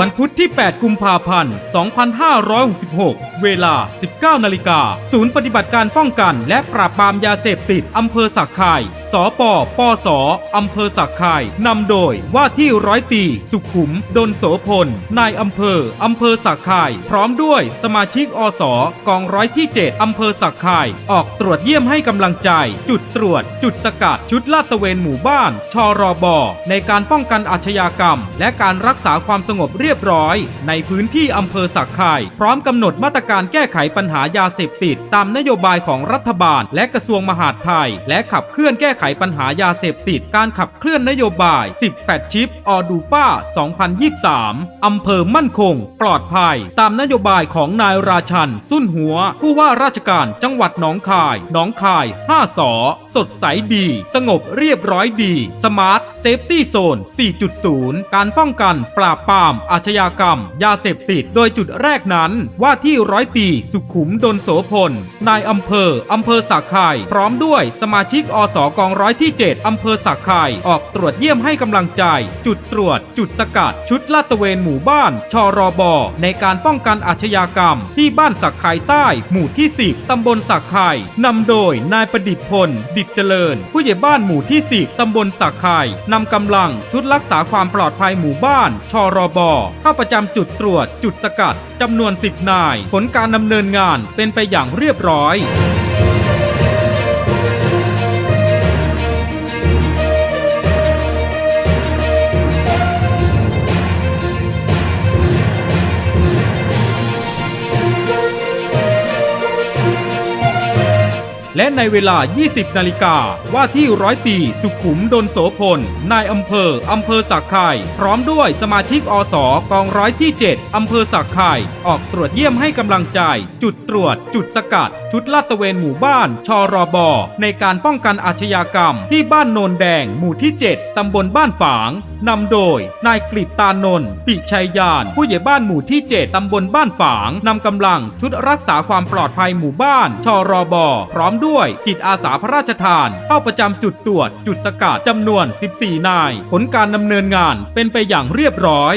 วันพุธที่ 8 กุมภาพันธ์ 2566 เวลา 19 นาฬิกา ศูนย์ปฏิบัติการป้องกัน และปราบปรามยาเสพติด อำเภอสักไข่สปปส อำเภอสักไข่นำโดยว่าที่ร้อยตีสุขุม ดนโสพล นายอำเภอ อำเภอสักไข่พร้อมด้วยสมาชิกอสกองร้อยที่ 7 อำเภอสักไข่ออกตรวจเยี่ยมให้กำลังใจ จุดตรวจ จุดสกัด ชุดลาดตระเวนหมู่บ้าน ชรบ ในการป้องกันอาชญากรรม และการรักษาความสงบเรียบร้อย ในพื้นที่อำเภอสักไข่พร้อมกำหนดมาตรการแก้ไขปัญหายาเสพติด ตามนโยบายของรัฐบาล และกระทรวงมหาดไทย และขับเคลื่อนแก้ไขปัญหายาเสพติด การขับเคลื่อนนโยบาย 10แฟดชิปออดูป้า 2023 อำเภอมั่นคง ปลอดภัย ตามนโยบายของนายราชัน สุนหัว ผู้ว่าราชการจังหวัดหนองคายหนองคาย 5 สอ สดใสดี สงบเรียบร้อยดี สมาร์ทเซฟตี้โซน 4.0 การป้องกันปราบปรามอาชญากรรม ยาเสพติด โดยจุดแรกนั้นว่าที่ร้อยตีสุขุมดนโสพล นายอำเภออำเภอสักไข่พร้อมด้วยสมาชิกอสกองร้อยที่ 7อำเภอสักไข่ออกตรวจเยี่ยมให้กำลังใจ จุดตรวจ จุดสกัด ชุดลาดตระเวนหมู่บ้านชรบในการป้องกันอาชญากรรม ที่บ้านสักไข่ใต้ หมู่ที่ 10ตำบลสักไข่นำโดยนายประดิษฐ์พล ดิษฐเจริญ ผู้ใหญ่บ้านหมู่ที่ 10ตำบลสักไข่นำกำลังชุดรักษาความปลอดภัยหมู่บ้านชรบเข้าประจำจุดตรวจจุดสกัดจำนวน 10 นาย ผลการดำเนินงานเป็นไปอย่างเรียบร้อย และในเวลา 20 นาฬิกา ว่าที่ร้อยตีสุขุมดนโสพล นายอำเภอ อำเภอสักไข่พร้อมด้วยสมาชิกอสกองร้อยที่ 7 อำเภอสักไข่ออกตรวจเยี่ยมให้กำลังใจ จุดตรวจ จุดสกัด ชุดลาดตระเวนหมู่บ้าน ชรบ ในการป้องกันอาชญากรรม ที่บ้านโนนแดง หมู่ที่ 7 ตำบลบ้านฝาง นำโดย นายกฤษตานนท์ปิชัยยาน ผู้ใหญ่บ้านหมู่ที่ 7 ตำบลบ้านฝางนำกำลังชุดรักษาความปลอดภัยหมู่บ้าน ชรบ พร้อมด้วยจิตอาสาพระราชทาน เข้าประจำจุดตรวจ จุดสกัดจำนวน 14 นาย ผลการดำเนินงานเป็นไปอย่างเรียบร้อย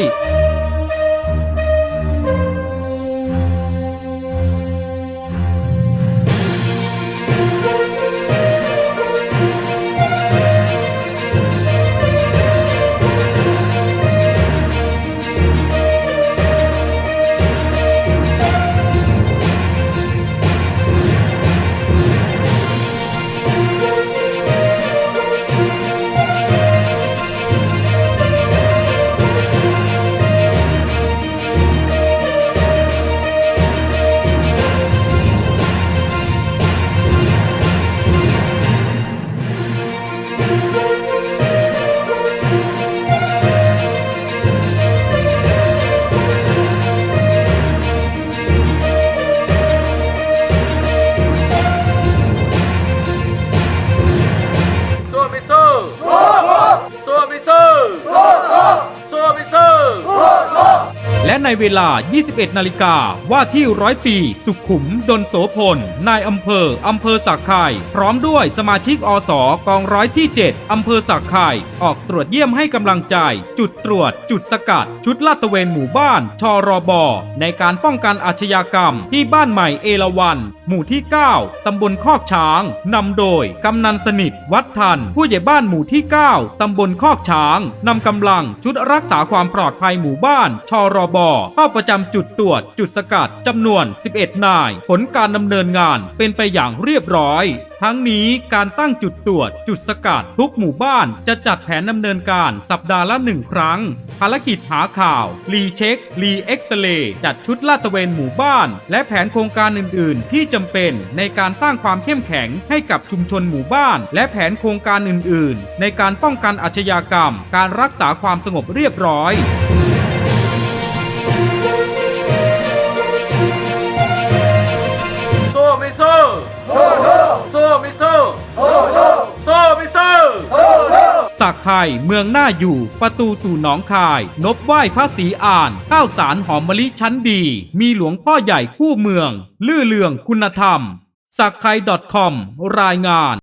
ในเวลา 21 นาฬิกา ว่าที่ร้อยตีสุขุม ดนโสพล นายอำเภอ อำเภอสักไข่พร้อมด้วยสมาชิกอสกองร้อยที่ 7 อำเภอสักไข่ออกตรวจเยี่ยมให้กำลังใจ จุดตรวจ จุดสกัด ชุดลาดตระเวนหมู่บ้าน ชรบ ในการป้องกันอาชญากรรม ที่บ้านใหม่เอราวัน หมู่ที่ 9 ตำบลคอกช้างนำโดยกำนันสนิท วัดทัน ผู้ใหญ่บ้านหมู่ที่ 9 ตำบลคอกช้างนำกำลังชุดรักษาความปลอดภัยหมู่บ้าน ชรบเข้าประจำจุดตรวจจุดสกัดจำนวน 11 นาย ผลการดำเนินงานเป็นไปอย่างเรียบร้อย ทั้งนี้การตั้งจุดตรวจจุดสกัดทุกหมู่บ้านจะจัดแผนดำเนินการสัปดาห์ละหนึ่งครั้ง ภารกิจหาข่าว รีเช็ค รีเอ็กซเรย์จัดชุดลาดตระเวนหมู่บ้าน และแผนโครงการอื่น ๆ ที่จำเป็นในการสร้างความเข้มแข็งให้กับชุมชนหมู่บ้าน และแผนโครงการอื่น ๆ ในการป้องกันอาชญากรรม การรักษาความสงบเรียบร้อย สู้ไม่สู้สู้ไม่สู้สู้ไม่สู้สักไทยเมืองหน้าอยู่ประตูสู่หนองคาย นบไหว้พระศรีอ่านข้าวสารหอมมะลิชั้นดี มีหลวงพ่อใหญ่คู่เมือง ลื่อเลืองคุณธรรมสักไทย .com รายงาน